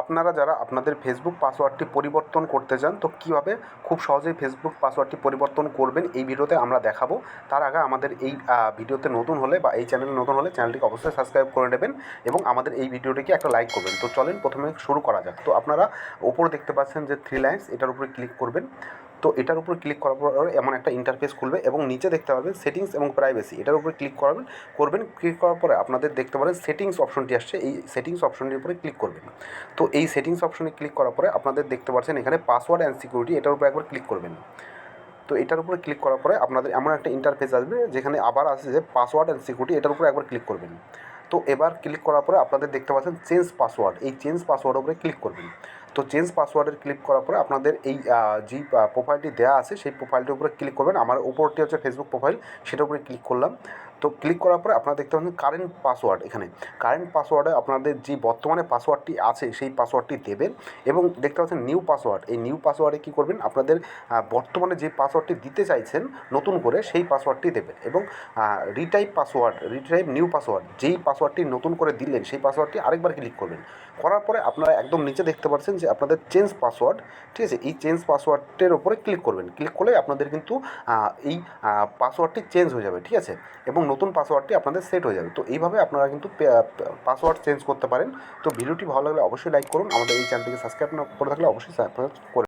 আপনারা যারা আপনাদের ফেসবুক পাসওয়ার্ডটি পরিবর্তন করতে চান, তো কীভাবে খুব সহজেই ফেসবুক পাসওয়ার্ডটি পরিবর্তন করবেন, এই ভিডিওতে আমরা দেখাবো। তার আগে আমাদের এই ভিডিওতে নতুন হলে বা এই চ্যানেলে নতুন হলে চ্যানেলটিকে অবশ্যই সাবস্ক্রাইব করে নেবেন এবং আমাদের এই ভিডিওটিকে একটা লাইক করবেন। তো চলেন প্রথমে শুরু করা যাক। তো আপনারা ওপরে দেখতে পাচ্ছেন যে থ্রি লাইন্স এটার উপরে ক্লিক করবেন। তো এটার উপর ক্লিক করার পর এমন একটা ইন্টারফেস খুলবে এবং নিচে দেখতে পাবেন সেটিংস এবং প্রাইভেসি এটার উপরে ক্লিক করবেন করবেন ক্লিক করার পরে আপনাদের দেখতে পারেন সেটিংস অপশনটি আসছে। এই সেটিংস অপশনটির উপরে ক্লিক করবেন। তো এই সেটিংস অপশনে ক্লিক করার পরে আপনাদের দেখতে পাচ্ছেন এখানে পাসওয়ার্ড অ্যান্ড সিকিউরিটি এটার উপরে একবার ক্লিক করবেন। তো এটার উপরে ক্লিক করার পরে আপনাদের এমন একটা ইন্টারফেস আসবে যেখানে আবার আসছে যে পাসওয়ার্ড অ্যান্ড সিকিউরিটি এটার উপরে একবার ক্লিক করবেন। তো এবার ক্লিক করার পরে আপনাদের দেখতে পাচ্ছেন চেঞ্জ পাসওয়ার্ড এই চেঞ্জ পাসওয়ার্ডের উপরে ক্লিক করবেন। তো চেঞ্জ পাসওয়ার্ডের ক্লিক করার পরে আপনাদের এই যে প্রোফাইলটি দেওয়া আছে, সেই প্রোফাইলটির উপরে ক্লিক করবেন। আমার উপরটি হচ্ছে ফেসবুক প্রোফাইল সেটার উপরে ক্লিক করলাম। তো ক্লিক করার পরে আপনারা দেখতে পাচ্ছেন কারেন্ট পাসওয়ার্ড এখানে। কারেন্ট পাসওয়ার্ডে আপনাদের যে বর্তমানে পাসওয়ার্ডটি আছে, সেই পাসওয়ার্ডটি দেবেন এবং দেখতে পাচ্ছেন নিউ পাসওয়ার্ড এই নিউ পাসওয়ার্ডে কী করবেন? আপনাদের বর্তমানে যে পাসওয়ার্ডটি দিতে চাইছেন নতুন করে, সেই পাসওয়ার্ডটি দেবেন এবং retype password retype new password যেই পাসওয়ার্ডটি নতুন করে দিলেন, সেই পাসওয়ার্ডটি আরেকবার ক্লিক করবেন। করার পরে আপনারা একদম নিচে দেখতে পাচ্ছেন যে আপনাদের চেঞ্জ পাসওয়ার্ড ঠিক আছে? এই চেঞ্জ পাসওয়ার্ডের ওপরে ক্লিক করবেন। ক্লিক করলে আপনাদের কিন্তু এই পাসওয়ার্ডটি চেঞ্জ হয়ে যাবে, ঠিক আছে? এবং নতুন পাসওয়ার্ডটি আপনাদের সেট হয়ে যাবে। তো এইভাবে আপনারা কিন্তু পাসওয়ার্ড চেঞ্জ করতে পারেন। তো ভিডিওটি ভালো লাগলে অবশ্যই লাইক করুন। আমাদের এই চ্যানেলটিকে সাবস্ক্রাইব না করে থাকলে অবশ্যই সাবস্ক্রাইব করে